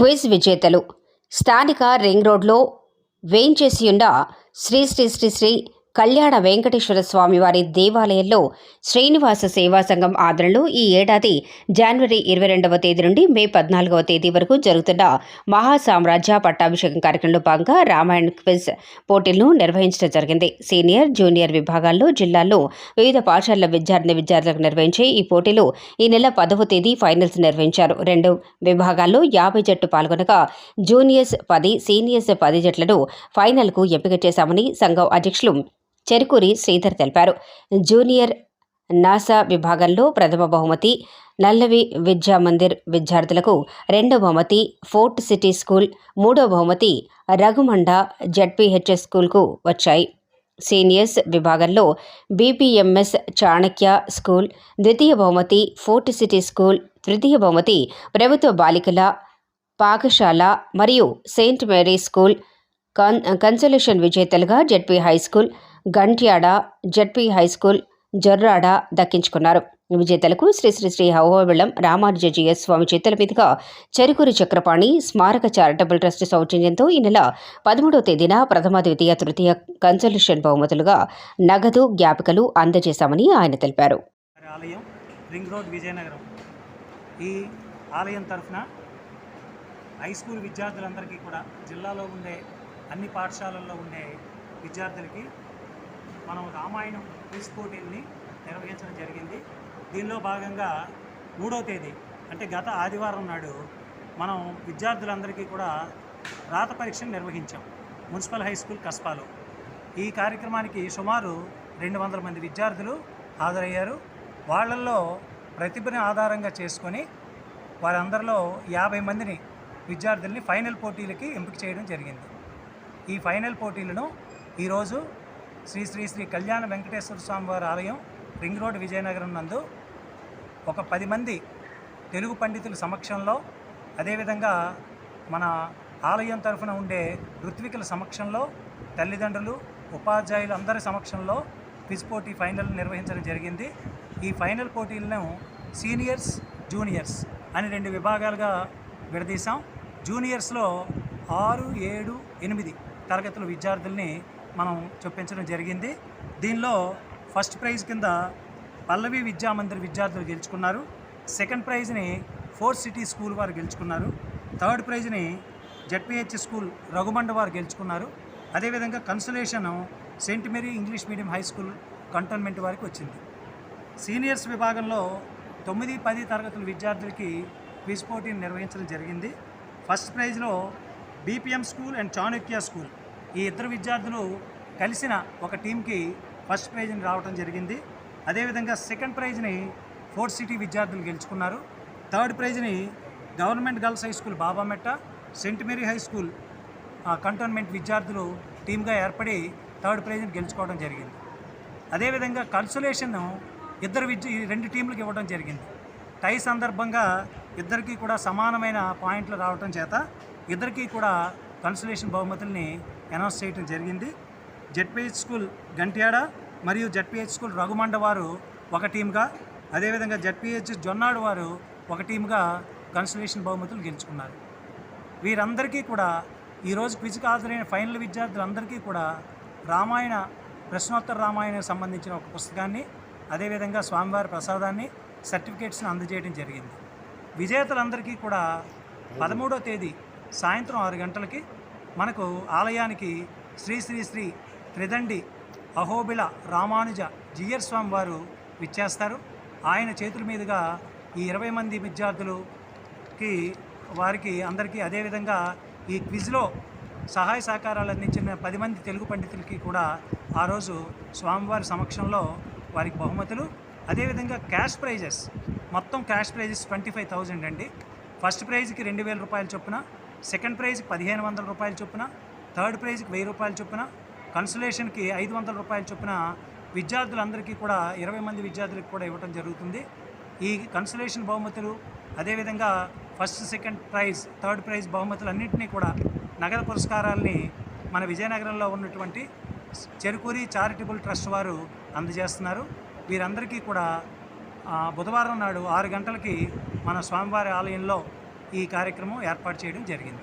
Quiz విజేతలు. స్థానిక ring రోడ్లో వేయించేసియుండ శ్రీ శ్రీ శ్రీ శ్రీ కళ్యాణ వెంకటేశ్వర స్వామివారి దేవాలయంలో శ్రీనివాస సేవా సంఘం ఆదరణలో ఈ ఏడాది జనవరి ఇరవై రెండవ తేదీ నుండి మే పద్నాలుగవ తేదీ వరకు జరుగుతున్న మహాసామ్రాజ్య పట్టాభిషేకం కార్యక్రమంలో భాగంగా రామాయణ క్విజ్ పోటీలను నిర్వహించడం జరిగింది. సీనియర్ జూనియర్ విభాగాల్లో జిల్లాల్లో వివిధ పాఠశాలల విద్యార్థిని విద్యార్థులకు నిర్వహించే ఈ పోటీలు ఈ నెల పదవ తేదీ ఫైనల్స్ నిర్వహించారు. రెండు విభాగాల్లో యాభై జట్టు పాల్గొనగా జూనియర్స్ పది సీనియర్స్ పది జట్లను ఫైనల్కు ఎంపిక చేశామని సంఘం అధ్యక్షులు చెరుకూరి శ్రీధర్ తెలిపారు. జూనియర్ నాసా విభాగంలో ప్రథమ బహుమతి నల్లవి విద్యా మందిర్ విద్యార్థులకు రెండో బహుమతి ఫోర్ట్ సిటీ స్కూల్ మూడో బహుమతి రఘుమండ జడ్పీహెచ్ఎస్ స్కూల్కు వచ్చాయి. సీనియర్స్ విభాగంలో బీపీఎంఎస్ చాణక్య స్కూల్ ద్వితీయ బహుమతి ఫోర్ట్ సిటీ స్కూల్ తృతీయ బహుమతి ప్రభుత్వ బాలికల పాఠశాల మరియు సెయింట్ మేరీ స్కూల్ కన్ కన్సలేషన్ విజేతలుగా ZP high school Gantyada ZP high school Jorrada దక్కించుకున్నారు. విజేతలకు శ్రీ శ్రీ శ్రీ హోవబిళం రామానుజీఎస్ స్వామి చేతుల మీదుగా చెరుకూరి చక్రపాణి స్మారక చారిటబుల్ ట్రస్ట్ సౌజన్యంతో ఈ నెల పదమూడవ తేదీన ప్రథమ ద్వితీయ తృతీయ కన్సల్టేషన్ బహుమతులుగా నగదు జ్ఞాపికలు అందజేశామని ఆయన తెలిపారు. ఆలయం రింగ్ రోడ్ విజయనగరం. ఈ ఆలయం తరఫున హై స్కూల్ విద్యార్థులందరికీ కూడా జిల్లాలో ఉండే అన్ని పాఠశాలల్లో ఉండే విద్యార్థులకి మనం రామాయణం క్విజ్ పోటీల్ని నిర్వహించడం జరిగింది. దీనిలో భాగంగా మూడో తేదీ అంటే గత ఆదివారం నాడు మనం విద్యార్థులందరికీ కూడా రాత పరీక్షను నిర్వహించాం మున్సిపల్ హై స్కూల్ కస్పాలో. ఈ కార్యక్రమానికి సుమారు రెండు వందల మంది విద్యార్థులు హాజరయ్యారు. వాళ్ళల్లో ప్రతిభను ఆధారంగా చేసుకొని వారందరిలో యాభై మందిని విద్యార్థుల్ని ఫైనల్ పోటీలకి ఎంపిక చేయడం జరిగింది. ఈ ఫైనల్ పోటీలను ఈరోజు శ్రీ శ్రీ శ్రీ కళ్యాణ వెంకటేశ్వర స్వామి వారి ఆలయం రింగ్ రోడ్ విజయనగరం నందు ఒక పది మంది తెలుగు పండితుల సమక్షంలో అదేవిధంగా మన ఆలయం తరఫున ఉండే ఋత్వికుల సమక్షంలో తల్లిదండ్రులు ఉపాధ్యాయులు అందరి సమక్షంలో క్విజ్ పోటీ ఫైనల్ నిర్వహించడం జరిగింది. ఈ ఫైనల్ పోటీలను సీనియర్స్ జూనియర్స్ అని రెండు విభాగాలుగా విడదీశాం. జూనియర్స్లో ఆరు ఏడు ఎనిమిది తరగతుల విద్యార్థుల్ని మనం చొప్పించడం జరిగింది. దీనిలో ఫస్ట్ ప్రైజ్ కింద పల్లవి విద్యా మందిర్ విద్యార్థులు గెలుచుకున్నారు. సెకండ్ ప్రైజ్ని ఫోర్ సిటీ స్కూల్ వారు గెలుచుకున్నారు. థర్డ్ ప్రైజ్ని జడ్పిహెచ్ స్కూల్ రఘుమండ వారు గెలుచుకున్నారు. అదేవిధంగా consolation Saint Mary English medium high school cantonment వారికి వచ్చింది. సీనియర్స్ విభాగంలో తొమ్మిది పది తరగతుల విద్యార్థులకి క్విజ్ పోటీని నిర్వహించడం జరిగింది. ఫస్ట్ ప్రైజ్లో BPM school and Chanakya school ఈ ఇద్దరు విద్యార్థులు కలిసిన ఒక టీంకి ఫస్ట్ ప్రైజ్ని రావడం జరిగింది. అదేవిధంగా సెకండ్ ప్రైజ్ని ఫోర్త్ సిటీ విద్యార్థులు గెలుచుకున్నారు. Third ప్రైజ్ని government girls high school Babametta Saint Mary high school ఆ, కంటోన్మెంట్ విద్యార్థులు టీమ్గా ఏర్పడి థర్డ్ ప్రైజ్ని గెలుచుకోవడం జరిగింది. అదేవిధంగా కన్సులేషన్ ఇద్దరు విద్య ఈ రెండు టీంలకు ఇవ్వడం జరిగింది. టై సందర్భంగా ఇద్దరికీ కూడా సమానమైన పాయింట్లు రావడం చేత ఇద్దరికీ కూడా కన్సులేషన్ బహుమతుల్ని అనౌన్స్ చేయడం జరిగింది. జెడ్పిహెచ్ స్కూల్ గంట్యాడ మరియు జెడ్పిహెచ్ స్కూల్ రఘుమండ వారు ఒక టీమ్గా అదేవిధంగా జెడ్పిహెచ్ జొన్నాడు వారు ఒక టీంగా కన్సలేషన్ బహుమతులు గెలుచుకున్నారు. వీరందరికీ కూడా ఈరోజు క్విజ్కి హాజరైన ఫైనల్ విద్యార్థులందరికీ కూడా రామాయణ ప్రశ్నోత్తర రామాయణకు సంబంధించిన ఒక పుస్తకాన్ని అదేవిధంగా స్వామివారి ప్రసాదాన్ని సర్టిఫికేట్స్ని అందజేయడం జరిగింది. విజేతలందరికీ కూడా పదమూడో తేదీ సాయంత్రం ఆరు గంటలకి మనకు ఆలయానికి శ్రీ శ్రీ శ్రీ త్రిదండి అహోబిల రామానుజ జియర్ స్వామి వారు విచ్చేస్తారు. ఆయన చేతుల మీదుగా ఈ ఇరవై మంది విద్యార్థులుకి వారికి అందరికీ అదేవిధంగా ఈ క్విజ్లో సహాయ సహకారాలు అందించిన పది మంది తెలుగు పండితులకి కూడా ఆ రోజు స్వామివారి సమక్షంలో వారికి బహుమతులు. అదేవిధంగా క్యాష్ ప్రైజెస్ మొత్తం cash prizes twenty five thousand అండి. ఫస్ట్ ప్రైజ్కి రెండు వేల రూపాయల చొప్పున సెకండ్ ప్రైజ్కి పదిహేను వందల రూపాయల చొప్పున థర్డ్ ప్రైజ్కి వెయ్యి రూపాయల చొప్పున కన్సులేషన్కి ఐదు వందల రూపాయల చొప్పున విద్యార్థులందరికీ కూడా ఇరవై మంది విద్యార్థులకు కూడా ఇవ్వడం జరుగుతుంది. ఈ కన్సలేషన్ బహుమతులు అదేవిధంగా first second prize third prize బహుమతులు అన్నింటినీ కూడా నగర పురస్కారాల్ని మన విజయనగరంలో ఉన్నటువంటి చెరుకూరి చారిటబుల్ ట్రస్ట్ వారు అందజేస్తున్నారు. వీరందరికీ కూడా బుధవారం నాడు ఆరు గంటలకి మన స్వామివారి ఆలయంలో ఈ కార్యక్రమం ఏర్పాటు చేయడం జరిగింది.